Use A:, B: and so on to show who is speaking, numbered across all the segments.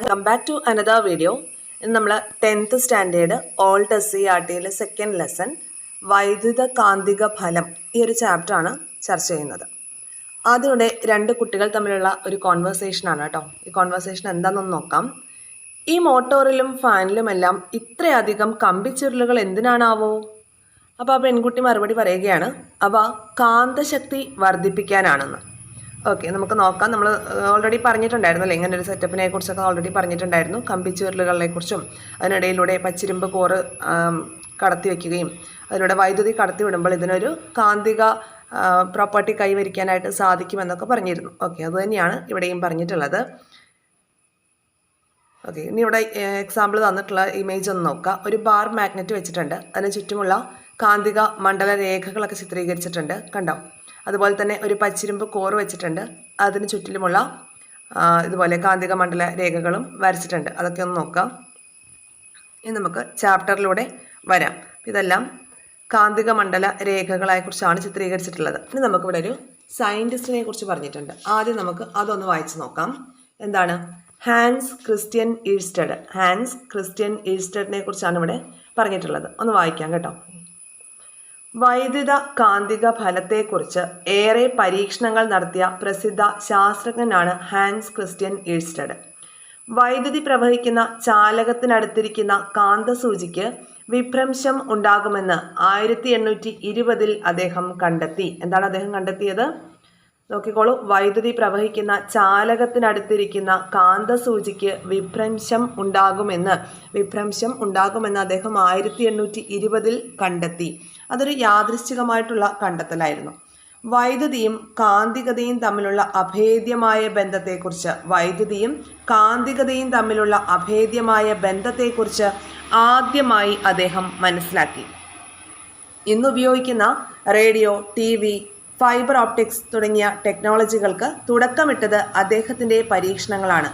A: Come back to another video നമ്മൾ tenth standard old S C R ടിയിലെ second lesson വൈദ്യുത കാന്തിക ഫലം ഈ ഒരു ചാപ്റ്ററാണ് ചർച്ച ചെയ്യുന്നത്. ആദ്യം രണ്ട് കുട്ടികൾ തമ്മിലുള്ള ഒരു കോൺവെർസേഷനാണ് കേട്ടോ. ഈ കോൺവെർസേഷൻ എന്താണെന്ന് നോക്കാം. ഈ മോട്ടോറിലും ഫാനിലുമെല്ലാം ഇത്രയധികം കമ്പിച്ചുരുളുകൾ എന്തിനാണാവോ? അപ്പോൾ ആ പെൺകുട്ടി മറുപടി പറയുകയാണ് അവ കാന്തശക്തി വർദ്ധിപ്പിക്കാനാണെന്ന്. ഓക്കെ നമുക്ക് നോക്കാം. നമ്മൾ ഓൾറെഡി പറഞ്ഞിട്ടുണ്ടായിരുന്നു അല്ലേ ഇങ്ങനെ ഒരു സെറ്റപ്പിനെ കുറിച്ചൊക്കെ ഓൾറെഡി പറഞ്ഞിട്ടുണ്ടായിരുന്നു. കമ്പിച്ചുരുളുകളെ കുറിച്ചും അതിനിടയിലൂടെ പച്ചിരുമ്പ് കോറ് കടത്തി വയ്ക്കുകയും അതിലൂടെ വൈദ്യുതി കടത്തി വിടുമ്പോൾ ഇതിനൊരു കാന്തിക പ്രോപ്പർട്ടി കൈവരിക്കാനായിട്ട് സാധിക്കുമെന്നൊക്കെ പറഞ്ഞിരുന്നു. ഓക്കെ അതുതന്നെയാണ് ഇവിടെയും പറഞ്ഞിട്ടുള്ളത്. ഓക്കെ ഇനി ഇവിടെ എക്സാമ്പിൾ തന്നിട്ടുള്ള ഇമേജ് ഒന്ന് നോക്കാം. ഒരു ബാർ മാഗ്നറ്റ് വെച്ചിട്ടുണ്ട്. അതിന് ചുറ്റുമുള്ള കാന്തിക മണ്ഡല രേഖകളൊക്കെ ചിത്രീകരിച്ചിട്ടുണ്ട്. കണ്ടോ? അതുപോലെ തന്നെ ഒരു പച്ചിരുമ്പ് കോറ് വെച്ചിട്ടുണ്ട്. അതിന് ചുറ്റിലുമുള്ള ഇതുപോലെ കാന്തിക മണ്ഡല രേഖകളും വരച്ചിട്ടുണ്ട്. അതൊക്കെ ഒന്ന് നോക്കാം. ഇനി നമുക്ക് ചാപ്റ്ററിലൂടെ വരാം. ഇതെല്ലാം കാന്തിക മണ്ഡല രേഖകളെ കുറിച്ചാണ് ചിത്രീകരിച്ചിട്ടുള്ളത്. ഇനി നമുക്കിവിടെ ഒരു സയന്റിസ്റ്റിനെ കുറിച്ച് പറഞ്ഞിട്ടുണ്ട്. ആദ്യം നമുക്ക് അതൊന്ന് വായിച്ചു നോക്കാം. എന്താണ്? Hans Christian Oersted. Hans Christian ഈസ്റ്റഡിനെ കുറിച്ചാണ് ഇവിടെ പറഞ്ഞിട്ടുള്ളത്. ഒന്ന് വായിക്കാം കേട്ടോ. വൈദ്യുത കാന്തിക ഫലത്തെക്കുറിച്ച് ഏറെ പരീക്ഷണങ്ങൾ നടത്തിയ പ്രസിദ്ധ ശാസ്ത്രജ്ഞനാണ് ഹാൻസ് ക്രിസ്ത്യൻ ഈസ്റ്റഡ് വൈദ്യുതി പ്രവഹിക്കുന്ന ചാലകത്തിനടുത്തിരിക്കുന്ന കാന്തസൂചിക്ക് വിഭ്രംശം ഉണ്ടാകുമെന്ന് ആയിരത്തി എണ്ണൂറ്റി ഇരുപതിൽ അദ്ദേഹം കണ്ടെത്തി. എന്താണ് അദ്ദേഹം കണ്ടെത്തിയത്? നോക്കിക്കോളൂ. വൈദ്യുതി പ്രവഹിക്കുന്ന ചാലകത്തിനടുത്തിരിക്കുന്ന കാന്തസൂചിക്ക് വിഭ്രംശം ഉണ്ടാകുമെന്ന് വിഭ്രംശം ഉണ്ടാകുമെന്ന് അദ്ദേഹം ആയിരത്തി എണ്ണൂറ്റി ഇരുപതിൽ കണ്ടെത്തി. അതൊരു യാദൃശ്ചികമായിട്ടുള്ള കണ്ടെത്തലായിരുന്നു. വൈദ്യുതിയും കാന്തികതയും തമ്മിലുള്ള അഭേദ്യമായ ബന്ധത്തെക്കുറിച്ച് വൈദ്യുതിയും കാന്തികതയും തമ്മിലുള്ള അഭേദ്യമായ ബന്ധത്തെക്കുറിച്ച് ആദ്യമായി അദ്ദേഹം മനസ്സിലാക്കി. ഇന്ന് ഉപയോഗിക്കുന്ന radio T V fiber optics തുടങ്ങിയ ടെക്നോളജികൾക്ക് തുടക്കമിട്ടത് അദ്ദേഹത്തിന്റെ പരീക്ഷണങ്ങളാണ്.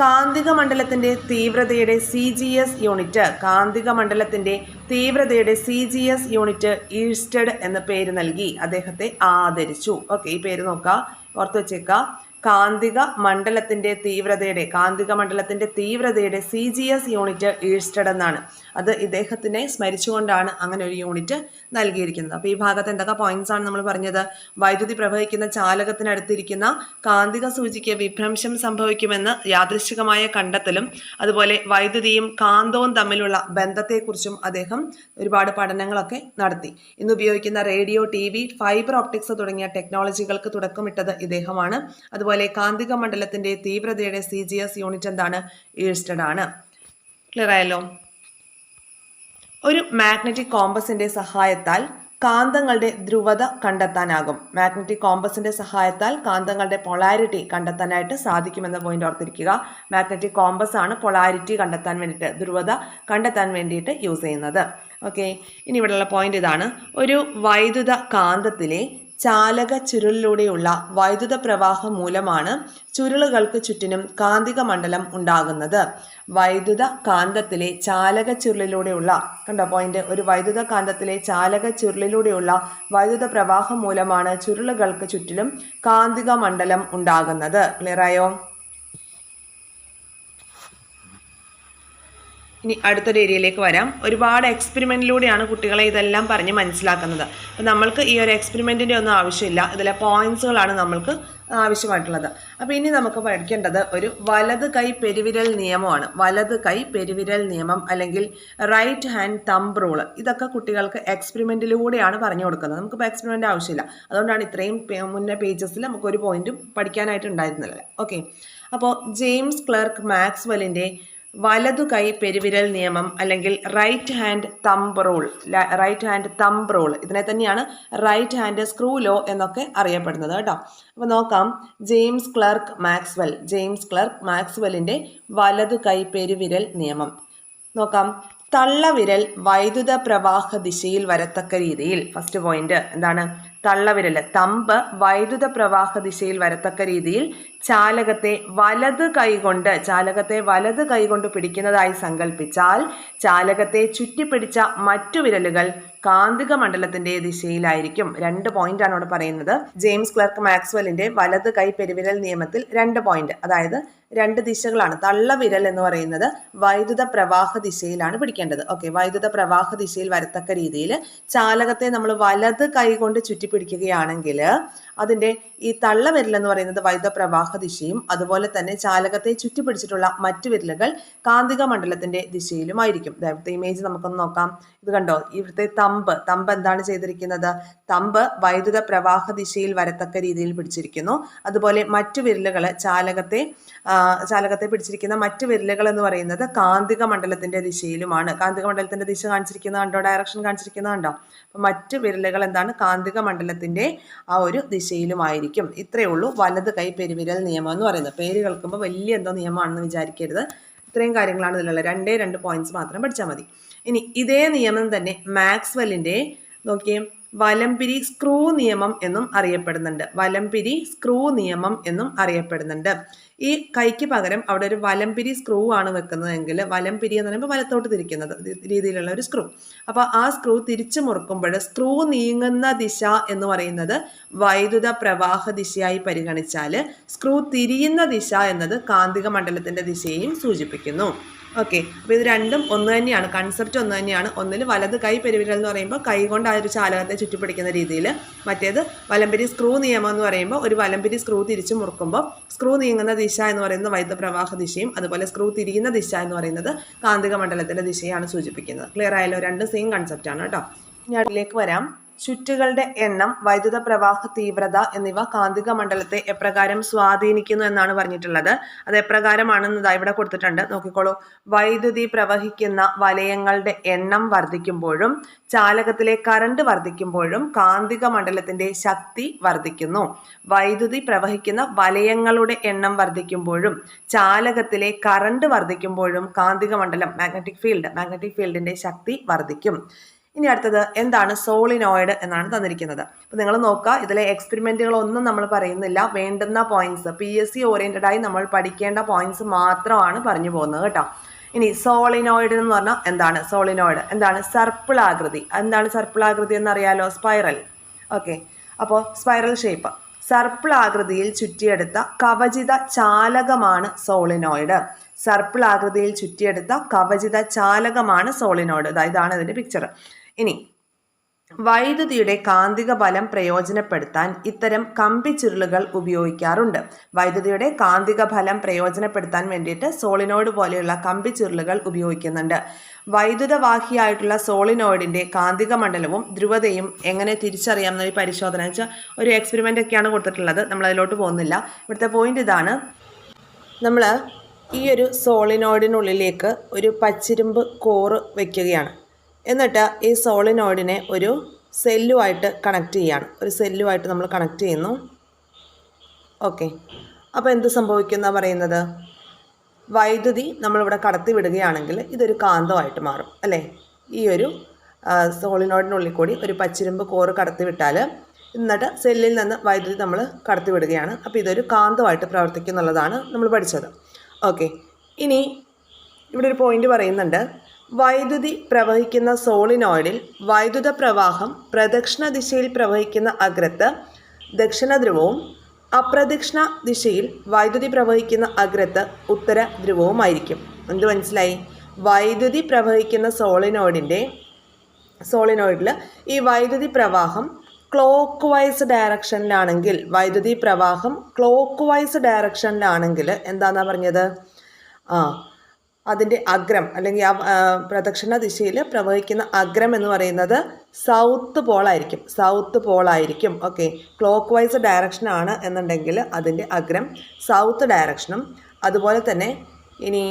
A: കാന്തിക മണ്ഡലത്തിന്റെ തീവ്രതയുടെ സി ജി എസ് യൂണിറ്റ് കാന്തിക മണ്ഡലത്തിന്റെ തീവ്രതയുടെ C G S unit oersted എന്ന പേര് നൽകി അദ്ദേഹത്തെ ആദരിച്ചു. ഓക്കെ ഈ പേര് നോക്കുക ഓർത്ത് വെച്ചേക്കുക കാന്തിക മണ്ഡലത്തിന്റെ തീവ്രതയുടെ കാന്തിക മണ്ഡലത്തിന്റെ തീവ്രതയുടെ C G S unit oersted എന്നാണ്. അത് ഇദ്ദേഹത്തിനെ സ്മരിച്ചുകൊണ്ടാണ് അങ്ങനെ ഒരു യൂണിറ്റ് നൽകിയിരിക്കുന്നത്. അപ്പോൾ ഈ ഭാഗത്ത് എന്തൊക്കെ പോയിന്റ്സ് ആണ് നമ്മൾ പറഞ്ഞത്? വൈദ്യുതി പ്രവഹിക്കുന്ന ചാലകത്തിനടുത്തിരിക്കുന്ന കാന്തിക സൂചിക്ക് വിഭ്രംശം സംഭവിക്കുമെന്ന് യാദൃശ്ചികമായ കണ്ടെത്തലും അതുപോലെ വൈദ്യുതിയും കാന്തവും തമ്മിലുള്ള ബന്ധത്തെക്കുറിച്ചും അദ്ദേഹം ഒരുപാട് പഠനങ്ങളൊക്കെ നടത്തി. ഇന്ന് ഉപയോഗിക്കുന്ന radio T V fiber optics തുടങ്ങിയ ടെക്നോളജികൾക്ക് തുടക്കമിട്ടത് ഇദ്ദേഹമാണ്. അതുപോലെ കാന്തിക മണ്ഡലത്തിന്റെ തീവ്രതയുടെ സി യൂണിറ്റ് എന്താണ്? ഈസ്റ്റഡ് ആണ്. ക്ലിയർ ആയല്ലോ? ഒരു മാഗ്നറ്റിക് കോമ്പസിന്റെ സഹായത്താൽ കാന്തങ്ങളുടെ ധ്രുവത കണ്ടെത്താനാകും. മാഗ്നറ്റിക് കോമ്പസിന്റെ സഹായത്താൽ കാന്തങ്ങളുടെ പൊളാരിറ്റി കണ്ടെത്താനായിട്ട് സാധിക്കുമെന്ന പോയിന്റ് ഓർത്തിരിക്കുക. മാഗ്നറ്റിക് കോമ്പസ് ആണ് പൊളാരിറ്റി കണ്ടെത്താൻ വേണ്ടിയിട്ട് ധ്രുവത കണ്ടെത്താൻ വേണ്ടിയിട്ട് യൂസ് ചെയ്യുന്നത്. ഓക്കെ ഇനി ഇവിടെയുള്ള പോയിന്റ് ഇതാണ്. ഒരു വൈദ്യുത കാന്തത്തിലെ ചാലക ചുരുളിലൂടെയുള്ള വൈദ്യുത പ്രവാഹം മൂലമാണ് ചുരുളുകൾക്ക് ചുറ്റിനും കാന്തിക മണ്ഡലം ഉണ്ടാകുന്നത്. വൈദ്യുത കാന്തത്തിലെ ചാലക ചുരുളിലൂടെയുള്ള കണ്ട പോയിന്റ് ഒരു വൈദ്യുത കാന്തത്തിലെ ചാലക ചുരുളിലൂടെയുള്ള വൈദ്യുത പ്രവാഹം മൂലമാണ് ചുരുളുകൾക്ക് ചുറ്റിലും കാന്തിക മണ്ഡലം ഉണ്ടാകുന്നത്. ക്ലിയർ ഇനി അടുത്തൊരു ഏരിയയിലേക്ക് വരാം. ഒരുപാട് എക്സ്പെരിമെന്റിലൂടെയാണ് കുട്ടികളെ ഇതെല്ലാം പറഞ്ഞ് മനസ്സിലാക്കുന്നത്. അപ്പോൾ നമ്മൾക്ക് ഈ ഒരു എക്സ്പെരിമെന്റിന്റെ ഒന്നും ആവശ്യമില്ല. ഇതിലെ പോയിൻസുകളാണ് നമ്മൾക്ക് ആവശ്യമായിട്ടുള്ളത്. അപ്പോൾ ഇനി നമുക്ക് പഠിക്കേണ്ടത് ഒരു വലത് കൈ പെരുവിരൽ നിയമമാണ്. വലത് കൈ പെരുവിരൽ നിയമം അല്ലെങ്കിൽ റൈറ്റ് ഹാൻഡ് തമ്പ് റൂൾ ഇതൊക്കെ കുട്ടികൾക്ക് എക്സ്പെരിമെന്റിലൂടെയാണ് പറഞ്ഞു കൊടുക്കുന്നത്. നമുക്കിപ്പോൾ എക്സ്പെരിമെന്റ് ആവശ്യമില്ല. അതുകൊണ്ടാണ് ഇത്രയും മുന്നേ പേജസിൽ നമുക്ക് ഒരു പോയിന്റും പഠിക്കാനായിട്ട് ഉണ്ടായിരുന്നില്ല. ഓക്കെ അപ്പോൾ ജെയിംസ് ക്ലർക്ക് മാക്സ്വെല്ലിന്റെ വലതു കൈ പെരുവിരൽ നിയമം അല്ലെങ്കിൽ right hand thumb rule right hand thumb rule ഇതിനെ തന്നെയാണ് റൈറ്റ് ഹാൻഡ് സ്ക്രൂ ലോ എന്നൊക്കെ അറിയപ്പെടുന്നത് കേട്ടോ. അപ്പോൾ നോക്കാം. James Clerk Maxwell James Clerk മാക്സ്വെല്ലിന്റെ വലതു കൈ പെരുവിരൽ നിയമം. നോക്കാം. തള്ളവിരൽ വൈദ്യുത പ്രവാഹ ദിശയിൽ വരത്തക്ക രീതിയിൽ. ഫസ്റ്റ് പോയിന്റ് എന്താണ്? തള്ളവിരൽ തമ്പ് വൈദ്യുത പ്രവാഹ ദിശയിൽ വരത്തക്ക രീതിയിൽ ചാലകത്തെ വലത് കൈകൊണ്ട് ചാലകത്തെ വലത് കൈകൊണ്ട് പിടിക്കുന്നതായി സങ്കല്പിച്ചാൽ ചാലകത്തെ ചുറ്റിപ്പിടിച്ച മറ്റു വിരലുകൾ കാന്തിക മണ്ഡലത്തിന്റെ ദിശയിലായിരിക്കും. രണ്ട് പോയിന്റ് ആണ് ഇവിടെ പറയുന്നത്. ജെയിംസ് ക്ലർക്ക് മാക്സ്വെല്ലിന്റെ വലത് കൈ പെരുവിരൽ നിയമത്തിൽ രണ്ട് പോയിന്റ് അതായത് രണ്ട് ദിശകളാണ്. തള്ള വിരൽ എന്ന് പറയുന്നത് വൈദ്യുത പ്രവാഹ ദിശയിലാണ് പിടിക്കേണ്ടത്. ഓക്കെ വൈദ്യുത പ്രവാഹ ദിശയിൽ വരത്തക്ക രീതിയിൽ ചാലകത്തെ നമ്മൾ വലത് കൈ കൊണ്ട് ചുറ്റി പിടിക്കുകയാണെങ്കിൽ അതിന്റെ ഈ തള്ളവിരൽ എന്ന് പറയുന്നത് വൈദ്യുത പ്രവാഹ ദിശയും അതുപോലെ തന്നെ ചാലകത്തെ ചുറ്റി പിടിച്ചിട്ടുള്ള മറ്റു വിരലുകൾ കാന്തിക മണ്ഡലത്തിന്റെ ദിശയിലുമായിരിക്കും ഇമേജ് നമുക്കൊന്ന് നോക്കാം. ഇത് കണ്ടോ? ഇവിടുത്തെ തമ്പ്. തമ്പ് എന്താണ് ചെയ്തിരിക്കുന്നത്? തമ്പ് വൈദ്യുത പ്രവാഹ ദിശയിൽ വരത്തക്ക രീതിയിൽ പിടിച്ചിരിക്കുന്നു. അതുപോലെ മറ്റു വിരലുകൾ ചാലകത്തെ ചാലകത്തെ പിടിച്ചിരിക്കുന്ന മറ്റു വിരലുകൾ എന്ന് പറയുന്നത് കാന്തിക മണ്ഡലത്തിന്റെ ദിശയിലുമാണ്. കാന്തിക മണ്ഡലത്തിന്റെ ദിശ കാണിച്ചിരിക്കുന്ന കണ്ടോ? ഡയറക്ഷൻ കാണിച്ചിരിക്കുന്ന കണ്ടോ? മറ്റു വിരലുകൾ എന്താണ്? കാന്തിക മണ്ഡലത്തിന്റെ ആ ഒരു ദിശയിലുമായിരിക്കും. ഇത്രയേ ഉള്ളൂ. വലത് കൈ പെരുവിരൽ നിയമം എന്ന് പറയുന്നത്. പേര് കേൾക്കുമ്പോൾ വലിയ എന്തോ നിയമമാണെന്ന് വിചാരിക്കരുത്. ഇത്രയും കാര്യങ്ങളാണ് ഇതിലുള്ളത്. രണ്ടേ രണ്ട് പോയിന്റ്സ് മാത്രം പഠിച്ചാൽ മതി. ഇനി ഇതേ നിയമം തന്നെ മാക്സ്വെല്ലിന്റെ നോക്കിയേ വലംപിരി സ്ക്രൂ നിയമം എന്നും അറിയപ്പെടുന്നുണ്ട്. വലംപിരി സ്ക്രൂ നിയമം എന്നും അറിയപ്പെടുന്നുണ്ട്. ഈ കൈക്ക് പകരം അവിടെ ഒരു വലംപിരി സ്ക്രൂ ആണ് വെക്കുന്നതെങ്കിൽ വലംപിരി എന്ന് പറയുമ്പോൾ വലത്തോട്ട് തിരിക്കുന്നത് രീതിയിലുള്ള ഒരു സ്ക്രൂ അപ്പോൾ ആ സ്ക്രൂ തിരിച്ചു മുറുക്കുമ്പോൾ സ്ക്രൂ നീങ്ങുന്ന ദിശ എന്ന് പറയുന്നത് വൈദ്യുത പ്രവാഹ ദിശയായി പരിഗണിച്ചാൽ സ്ക്രൂ തിരിയുന്ന ദിശ എന്നത് കാന്തിക മണ്ഡലത്തിന്റെ ദിശയെയും സൂചിപ്പിക്കുന്നു. ഓക്കെ. അപ്പോൾ ഇത് രണ്ടും ഒന്ന് തന്നെയാണ്. കൺസെപ്റ്റ് ഒന്ന് തന്നെയാണ്. ഒന്നിൽ വലത് കൈ പെരുവിരൽ എന്ന് പറയുമ്പോൾ കൈ കൊണ്ട് ആ ഒരു ചാലകത്തെ ചുറ്റിപ്പിടിക്കുന്ന രീതിയിൽ മറ്റേത് വലംപിരി സ്ക്രൂ നിയമം എന്ന് പറയുമ്പോൾ ഒരു വലംപിരി സ്ക്രൂ തിരിച്ചു മുറുക്കുമ്പോൾ സ്ക്രൂ നീങ്ങുന്ന ദിശ എന്ന് പറയുന്നത് വൈദ്യുത പ്രവാഹ ദിശയും അതുപോലെ സ്ക്രൂ തിരിയുന്ന ദിശ എന്ന് പറയുന്നത് കാന്തിക മണ്ഡലത്തിന്റെ ദിശയാണ് സൂചിപ്പിക്കുന്നത്. ക്ലിയർ ആയല്ലോ? രണ്ട് സെയിം ആണ് കേട്ടോ. ഇനി അതിലേക്ക് വരാം. ചുറ്റുകളുടെ എണ്ണം വൈദ്യുത പ്രവാഹ തീവ്രത എന്നിവ കാന്തിക മണ്ഡലത്തെ എപ്രകാരം സ്വാധീനിക്കുന്നു എന്നാണ് പറഞ്ഞിട്ടുള്ളത്. അത് എപ്രകാരമാണെന്ന് ദാ ഇവിടെ കൊടുത്തിട്ടുണ്ട്. നോക്കിക്കോളൂ. വൈദ്യുതി പ്രവഹിക്കുന്ന വലയങ്ങളുടെ എണ്ണം വർദ്ധിക്കുമ്പോഴും ചാലകത്തിലെ കറണ്ട് വർദ്ധിക്കുമ്പോഴും കാന്തിക മണ്ഡലത്തിന്റെ ശക്തി വർദ്ധിക്കുന്നു. വൈദ്യുതി പ്രവഹിക്കുന്ന വലയങ്ങളുടെ എണ്ണം വർദ്ധിക്കുമ്പോഴും ചാലകത്തിലെ കറണ്ട് വർദ്ധിക്കുമ്പോഴും കാന്തിക മണ്ഡലം മാഗ്നറ്റിക് ഫീൽഡ് മാഗ്നറ്റിക് ഫീൽഡിന്റെ ശക്തി വർദ്ധിക്കും. ഇനി അടുത്തത് എന്താണ് സോളിനോയിഡ് എന്നാണ് തന്നിരിക്കുന്നത്. അപ്പോൾ നിങ്ങൾ നോക്കുക ഇതിലെ എക്സ്പെരിമെന്റുകളൊന്നും നമ്മൾ പറയുന്നില്ല. വേണ്ടുന്ന പോയിന്റ്സ് പി എസ് സി ഓറിയന്റഡായി നമ്മൾ പഠിക്കേണ്ട പോയിന്റ്സ് മാത്രമാണ് പറഞ്ഞു പോകുന്നത് കേട്ടോ. ഇനി സോളിനോയിഡ് എന്ന് പറഞ്ഞാൽ എന്താണ്? സോളിനോയിഡ്. എന്താണ്? സർപ്പിൾ ആകൃതി. എന്താണ് സർപ്പിൾ ആകൃതി എന്നറിയാലോ? സ്പൈറൽ. ഓക്കെ. അപ്പോൾ സ്പൈറൽ ഷേപ്പ്. സർപ്പിൾ ആകൃതിയിൽ ചുറ്റിയെടുത്ത കവചിത ചാലകമാണ് സോളിനോയിഡ്. സർപ്പിൾ ആകൃതിയിൽ ചുറ്റിയെടുത്ത കവചിത ചാലകമാണ് സോളിനോയിഡ്. ഇതാണ് ഇതിന്റെ പിക്ചർ ഇനി വൈദ്യുതിയുടെ കാന്തിക ബലം പ്രയോജനപ്പെടുത്താൻ ഇത്തരം കമ്പി ചുരുളുകൾ ഉപയോഗിക്കാറുണ്ട്. വൈദ്യുതിയുടെ കാന്തിക ഫലം പ്രയോജനപ്പെടുത്താൻ വേണ്ടിയിട്ട് സോളിനോയിഡ് പോലെയുള്ള കമ്പി ചുരുളുകൾ ഉപയോഗിക്കുന്നുണ്ട്. വൈദ്യുതവാഹിയായിട്ടുള്ള സോളിനോയിഡിന്റെ കാന്തിക മണ്ഡലവും ധ്രുവതയും എങ്ങനെ തിരിച്ചറിയാം എന്നൊരു പരിശോധന വെച്ചാൽ ഒരു എക്സ്പെരിമെന്റ് ഒക്കെയാണ് കൊടുത്തിട്ടുള്ളത്. നമ്മൾ അതിലോട്ട് പോകുന്നില്ല. ഇവിടുത്തെ പോയിന്റ് ഇതാണ്. നമ്മൾ ഈ ഒരു സോളിനോയിഡിനുള്ളിലേക്ക് ഒരു പച്ചിരുമ്പ് കോറ് വെക്കുകയാണ്. എന്നിട്ട് ഈ സോളിനോയിഡിനെ ഒരു സെല്ലുമായിട്ട് കണക്ട് ചെയ്യാണ്. ഒരു സെല്ലുമായിട്ട് നമ്മൾ കണക്ട് ചെയ്യുന്നു. ഓക്കെ. അപ്പോൾ എന്ത് സംഭവിക്കുന്ന പറയുന്നത്? വൈദ്യുതി നമ്മളിവിടെ കടത്തി വിടുകയാണെങ്കിൽ ഇതൊരു കാന്തമായിട്ട് മാറും അല്ലേ? ഈ ഒരു സോളിനോയിഡിനുള്ളിൽ കൂടി ഒരു പച്ചിരുമ്പ് കോറ് കടത്തി വിട്ടാൽ എന്നിട്ട് സെല്ലിൽ നിന്ന് വൈദ്യുതി നമ്മൾ കടത്തി വിടുകയാണ്. അപ്പോൾ ഇതൊരു കാന്തമായിട്ട് പ്രവർത്തിക്കും എന്നുള്ളതാണ് നമ്മൾ പഠിച്ചത്. ഓക്കെ. ഇനി ഇവിടെ ഒരു പോയിന്റ് പറയുന്നുണ്ട്. വൈദ്യുതി പ്രവഹിക്കുന്ന സോളിനോയിഡിൽ വൈദ്യുത പ്രവാഹം പ്രദക്ഷിണ ദിശയിൽ പ്രവഹിക്കുന്ന അഗ്രത്ത് ദക്ഷിണ ധ്രുവവും അപ്രദക്ഷിണ ദിശയിൽ വൈദ്യുതി പ്രവഹിക്കുന്ന അഗ്രത്ത് ഉത്തര ധ്രുവവുമായിരിക്കും. എന്ത് മനസ്സിലായി? വൈദ്യുതി പ്രവഹിക്കുന്ന സോളിനോയിഡിന്റെ സോളിനോയിഡിൽ ഈ വൈദ്യുതി പ്രവാഹം ക്ലോക്ക് വൈസ് ഡയറക്ഷനിലാണെങ്കിൽ വൈദ്യുതി പ്രവാഹം ക്ലോക്ക് വൈസ് ഡയറക്ഷനിലാണെങ്കിൽ എന്താണെന്നാണ് പറഞ്ഞത്? ആ അതിന്റെ അഗ്രം അല്ലെങ്കിൽ ആ പ്രദക്ഷിണ ദിശയിൽ പ്രവഹിക്കുന്ന അഗ്രം എന്ന് പറയുന്നത് സൗത്ത് പോളായിരിക്കും സൗത്ത് പോളായിരിക്കും ഓക്കെ ക്ലോക്ക് വൈസ് ഡയറക്ഷനാണ് എന്നുണ്ടെങ്കിൽ അതിന്റെ അഗ്രം സൗത്ത് ഡയറക്ഷനും അതുപോലെ തന്നെ ഇനി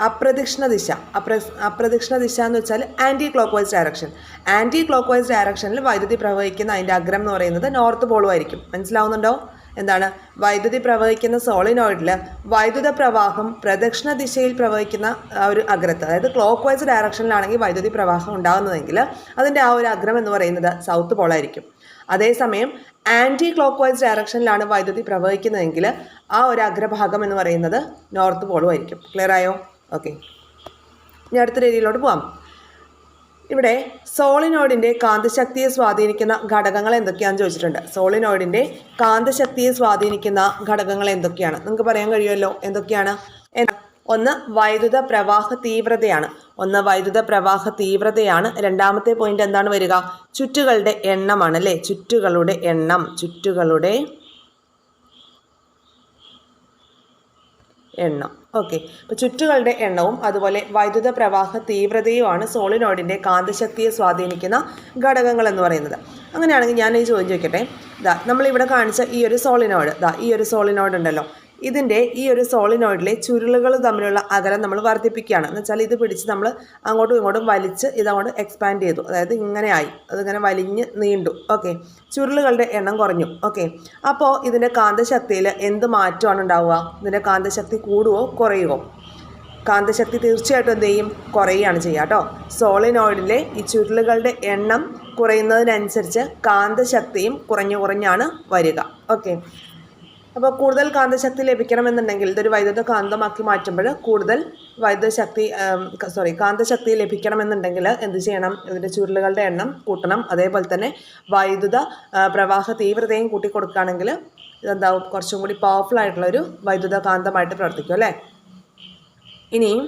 A: അപ്രദക്ഷിണ ദിശ. അപ്ര അപ്രദക്ഷിണ ദിശ എന്ന് വെച്ചാൽ anticlockwise direction anticlockwise ഡയറക്ഷനിൽ വൈദ്യുതി പ്രവഹിക്കുന്ന അതിന്റെ അഗ്രം എന്ന് പറയുന്നത് നോർത്ത് പോളുമായിരിക്കും മനസ്സിലാവുന്നുണ്ടോ? എന്താണ്? വൈദ്യുതി പ്രവഹിക്കുന്ന സോളിനോയിഡിൽ വൈദ്യുത പ്രവാഹം പ്രദക്ഷിണ ദിശയിൽ പ്രവഹിക്കുന്ന ആ ഒരു അഗ്രത്ത് അതായത് ക്ലോക്ക് വൈസ് ഡയറക്ഷനിലാണെങ്കിൽ വൈദ്യുതി പ്രവാഹം ഉണ്ടാകുന്നതെങ്കിൽ അതിന്റെ ആ ഒരു അഗ്രം എന്ന് പറയുന്നത് സൗത്ത് പോളായിരിക്കും അതേസമയം ആന്റി ക്ലോക്ക് വൈസ് ഡയറക്ഷനിലാണ് വൈദ്യുതി പ്രവഹിക്കുന്നതെങ്കിൽ ആ ഒരു അഗ്രഭാഗം എന്ന് പറയുന്നത് നോർത്ത് പോളുമായിരിക്കും ക്ലിയർ ആയോ? ഓക്കെ. ഇനി അടുത്ത രീതിയിലോട്ട് പോവാം. ഇവിടെ സോളിനോയിഡിന്റെ കാന്തശക്തിയെ സ്വാധീനിക്കുന്ന ഘടകങ്ങൾ എന്തൊക്കെയാണെന്ന് ചോദിച്ചിട്ടുണ്ട്. സോളിനോയിഡിന്റെ കാന്തശക്തിയെ സ്വാധീനിക്കുന്ന ഘടകങ്ങൾ എന്തൊക്കെയാണ്? നിങ്ങൾക്ക് പറയാൻ കഴിയുമല്ലോ. എന്തൊക്കെയാണ്? ഒന്ന് വൈദ്യുത പ്രവാഹ തീവ്രതയാണ്. ഒന്ന് വൈദ്യുത പ്രവാഹ തീവ്രതയാണ്. രണ്ടാമത്തെ പോയിന്റ് എന്താണ് വരിക? ചുറ്റുകളുടെ എണ്ണമാണ് അല്ലേ? ചുറ്റുകളുടെ എണ്ണം. ചുറ്റുകളുടെ എണ്ണം. ഓക്കെ അപ്പോൾ ചുറ്റുകളുടെ എണ്ണവും അതുപോലെ വൈദ്യുത പ്രവാഹ തീവ്രതയുമാണ് സോളിനോയിഡിന്റെ കാന്തശക്തിയെ സ്വാധീനിക്കുന്ന ഘടകങ്ങൾ എന്ന് പറയുന്നത്. അങ്ങനെയാണെങ്കിൽ ഞാൻ ഈ ചോദ്യം ചോദിക്കട്ടെ? ദാ നമ്മളിവിടെ കാണിച്ച ഈ ഒരു സോളിനോയിഡ് ദാ ഈ ഒരു സോളിനോയിഡ് ഉണ്ടല്ലോ. ഇതിന്റെ ഈ ഒരു സോളിനോയിഡിലെ ചുരുളുകൾ തമ്മിലുള്ള അകലം നമ്മൾ വർദ്ധിപ്പിക്കുകയാണ്. എന്ന് വെച്ചാൽ ഇത് പിടിച്ച് നമ്മൾ അങ്ങോട്ടും ഇങ്ങോട്ടും വലിച്ച് ഇതങ്ങോട്ട് എക്സ്പാൻഡ് ചെയ്തു. അതായത് ഇങ്ങനെ ആയി. അതിങ്ങനെ വലിഞ്ഞ് നീണ്ടു. ഓക്കെ ചുരുളുകളുടെ എണ്ണം കുറഞ്ഞു. ഓക്കെ അപ്പോൾ ഇതിന്റെ കാന്തശക്തിയിൽ എന്ത് മാറ്റമാണ് ഉണ്ടാവുക? ഇതിന്റെ കാന്തശക്തി കൂടുവോ കുറയുമോ കാന്തശക്തി തീർച്ചയായിട്ടും എന്ത് ചെയ്യും? കുറയുകയാണ് ചെയ്യുക കേട്ടോ സോളിനോയിഡിലെ ഈ ചുരുളുകളുടെ എണ്ണം കുറയുന്നതിനനുസരിച്ച് കാന്തശക്തിയും കുറഞ്ഞു കുറഞ്ഞാണ് വരിക. ഓക്കെ അപ്പോൾ കൂടുതൽ കാന്തശക്തി ലഭിക്കണമെന്നുണ്ടെങ്കിൽ ഇതൊരു വൈദ്യുത കാന്തമാക്കി മാറ്റുമ്പോൾ കൂടുതൽ വൈദ്യുത ശക്തി സോറി കാന്തശക്തി ലഭിക്കണമെന്നുണ്ടെങ്കിൽ എന്ത് ചെയ്യണം? ഇതിന്റെ ചുരുളുകളുടെ എണ്ണം കൂട്ടണം. അതേപോലെ തന്നെ വൈദ്യുത പ്രവാഹ തീവ്രതയും കൂട്ടി കൊടുക്കുകയാണെങ്കിൽ ഇതെന്താവും കുറച്ചും കൂടി പവർഫുൾ ആയിട്ടുള്ള ഒരു വൈദ്യുത കാന്തമായിട്ട് പ്രവർത്തിക്കും അല്ലേ? ഇനിയും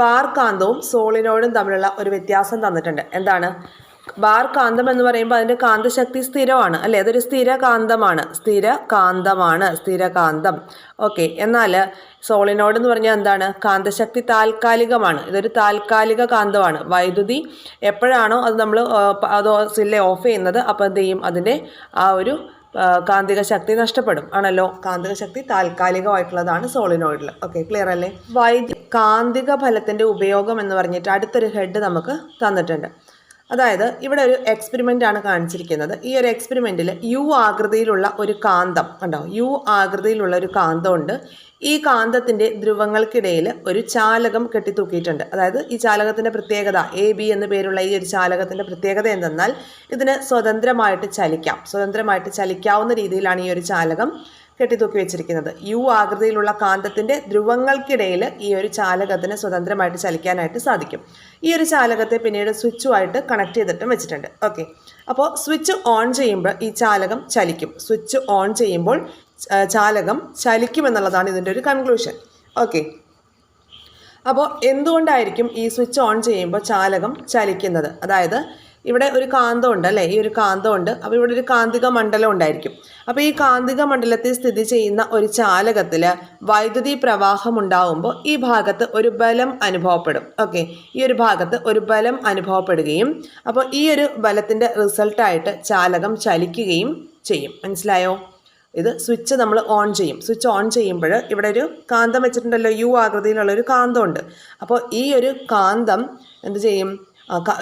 A: ബാർ കാന്തവും സോളിനോയിഡും തമ്മിലുള്ള ഒരു വ്യത്യാസം തന്നിട്ടുണ്ട്. എന്താണ്? ബാർ കാന്തം എന്ന് പറയുമ്പോൾ അതിന്റെ കാന്തശക്തി സ്ഥിരമാണ് അല്ലെ? അതൊരു സ്ഥിര കാന്തമാണ് സ്ഥിര കാന്തമാണ് സ്ഥിര കാന്തം ഓക്കെ എന്നാൽ സോളിനോയിഡ് എന്ന് പറഞ്ഞാൽ എന്താണ്? കാന്തശക്തി താൽക്കാലികമാണ്. ഇതൊരു താൽക്കാലിക കാന്തമാണ്. വൈദ്യുതി എപ്പോഴാണോ അത് നമ്മൾ അത് സില്ലെ ഓഫ് ചെയ്യുന്നത് അപ്പോൾ എന്ത് ചെയ്യും? അതിന്റെ ആ ഒരു കാന്തിക ശക്തി നഷ്ടപ്പെടും. ആണല്ലോ? കാന്തിക ശക്തി താൽക്കാലികമായിട്ടുള്ളതാണ് സോളിനോയിഡിൽ ഓക്കെ ക്ലിയർ അല്ലേ? വൈദ്യു കാന്തിക ഫലത്തിന്റെ ഉപയോഗം എന്ന് പറഞ്ഞിട്ട് അടുത്തൊരു ഹെഡ് നമുക്ക് തന്നിട്ടുണ്ട്. അതായത് ഇവിടെ ഒരു എക്സ്പെരിമെന്റ് ആണ് കാണിച്ചിരിക്കുന്നത്. ഈ ഒരു എക്സ്പെരിമെന്റിൽ യു ആകൃതിയിലുള്ള ഒരു കാന്തം കണ്ടോ? യു ആകൃതിയിലുള്ള ഒരു കാന്തമുണ്ട്. ഈ കാന്തത്തിന്റെ ധ്രുവങ്ങൾക്കിടയിൽ ഒരു ചാലകം കെട്ടിത്തൂക്കിയിട്ടുണ്ട്. അതായത് ഈ ചാലകത്തിന്റെ പ്രത്യേകത എ ബി എന്ന് പേരുള്ള ഈ ഒരു ചാലകത്തിന്റെ പ്രത്യേകത എന്തെന്നാൽ ഇതിന് സ്വതന്ത്രമായിട്ട് ചലിക്കാം. സ്വതന്ത്രമായിട്ട് ചലിക്കാവുന്ന രീതിയിലാണ് ഈ ഒരു ചാലകം. കെട്ടിത്തൂക്കി വെച്ചിരിക്കുന്നത്. യു ആകൃതിയിലുള്ള കാന്തത്തിന്റെ ധ്രുവങ്ങൾക്കിടയിൽ ഈ ഒരു ചാലകത്തിന് സ്വതന്ത്രമായിട്ട് ചലിക്കാനായിട്ട് സാധിക്കും. ഈ ഒരു ചാലകത്തെ പിന്നീട് സ്വിച്ചുമായിട്ട് കണക്ട് ചെയ്തിട്ടും വെച്ചിട്ടുണ്ട്. ഓക്കെ അപ്പോൾ സ്വിച്ച് ഓൺ ചെയ്യുമ്പോൾ ഈ ചാലകം ചലിക്കും. സ്വിച്ച് ഓൺ ചെയ്യുമ്പോൾ ചാലകം ചലിക്കുമെന്നുള്ളതാണ് ഇതിന്റെ ഒരു കൺക്ലൂഷൻ ഓക്കെ അപ്പോൾ എന്തുകൊണ്ടായിരിക്കും ഈ സ്വിച്ച് ഓൺ ചെയ്യുമ്പോൾ ചാലകം ചലിക്കുന്നത്? അതായത് ഇവിടെ ഒരു കാന്തമുണ്ട് അല്ലേ? ഈ ഒരു കാന്തമുണ്ട്. അപ്പോൾ ഇവിടെ ഒരു കാന്തിക മണ്ഡലം ഉണ്ടായിരിക്കും. അപ്പോൾ ഈ കാന്തിക മണ്ഡലത്തിൽ സ്ഥിതി ചെയ്യുന്ന ഒരു ചാലകത്തിൽ വൈദ്യുതി പ്രവാഹം ഉണ്ടാകുമ്പോൾ ഈ ഭാഗത്ത് ഒരു ബലം അനുഭവപ്പെടും. ഓക്കെ? ഈ ഒരു ഭാഗത്ത് ഒരു ബലം അനുഭവപ്പെടുകയും അപ്പോൾ ഈ ഒരു ബലത്തിന്റെ റിസൾട്ടായിട്ട് ചാലകം ചലിക്കുകയും ചെയ്യും. മനസ്സിലായോ? ഇത് സ്വിച്ച് നമ്മൾ ഓൺ ചെയ്യും. സ്വിച്ച് ഓൺ ചെയ്യുമ്പോൾ ഇവിടെ ഒരു കാന്തം വെച്ചിട്ടുണ്ടല്ലോ. യു ആകൃതിയിലുള്ള ഒരു കാന്തമുണ്ട്. അപ്പോൾ ഈ ഒരു കാന്തം എന്ത് ചെയ്യും?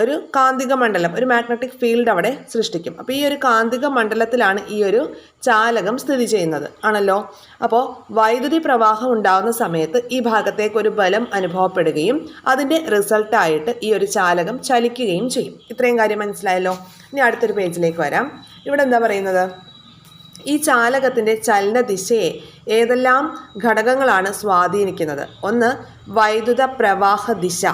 A: ഒരു കാന്തിക മണ്ഡലം ഒരു മാഗ്നറ്റിക് ഫീൽഡ് അവിടെ സൃഷ്ടിക്കും. അപ്പോൾ ഈ ഒരു കാന്തിക മണ്ഡലത്തിലാണ് ഈ ഒരു ചാലകം സ്ഥിതി ചെയ്യുന്നത്. ആണല്ലോ? അപ്പോൾ വൈദ്യുതി പ്രവാഹം ഉണ്ടാകുന്ന സമയത്ത് ഈ ഭാഗത്തേക്ക് ഒരു ബലം അനുഭവപ്പെടുകയും അതിന്റെ റിസൾട്ടായിട്ട് ഈ ഒരു ചാലകം ചലിക്കുകയും ചെയ്യും. ഇത്രയും കാര്യം മനസ്സിലായല്ലോ? ഇനി അടുത്തൊരു പേജിലേക്ക് വരാം. ഇവിടെ എന്താ പറയുന്നത്? ഈ ചാലകത്തിന്റെ ചലന ദിശയെ ഏതെല്ലാം ഘടകങ്ങളാണ് സ്വാധീനിക്കുന്നത്? ഒന്ന് വൈദ്യുത പ്രവാഹ ദിശ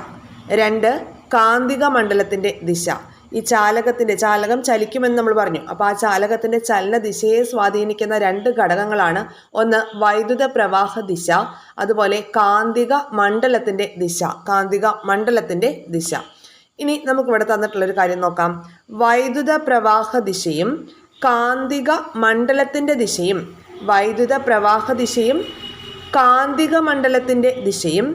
A: രണ്ട് കാന്തിക മണ്ഡലത്തിന്റെ ദിശ. ഈ ചാലകത്തിന്റെ ചാലകം ചലിക്കുമെന്ന് നമ്മൾ പറഞ്ഞു. അപ്പോൾ ആ ചാലകത്തിന്റെ ചലന ദിശയെ സ്വാധീനിക്കുന്ന രണ്ട് ഘടകങ്ങളാണ്. ഒന്ന് വൈദ്യുത പ്രവാഹ ദിശ അതുപോലെ കാന്തിക മണ്ഡലത്തിന്റെ ദിശ കാന്തിക മണ്ഡലത്തിന്റെ ദിശ. ഇനി നമുക്കിവിടെ തന്നിട്ടുള്ളൊരു കാര്യം നോക്കാം. വൈദ്യുത പ്രവാഹ ദിശയും കാന്തിക മണ്ഡലത്തിന്റെ ദിശയും വൈദ്യുത പ്രവാഹ ദിശയും കാന്തിക മണ്ഡലത്തിന്റെ ദിശയും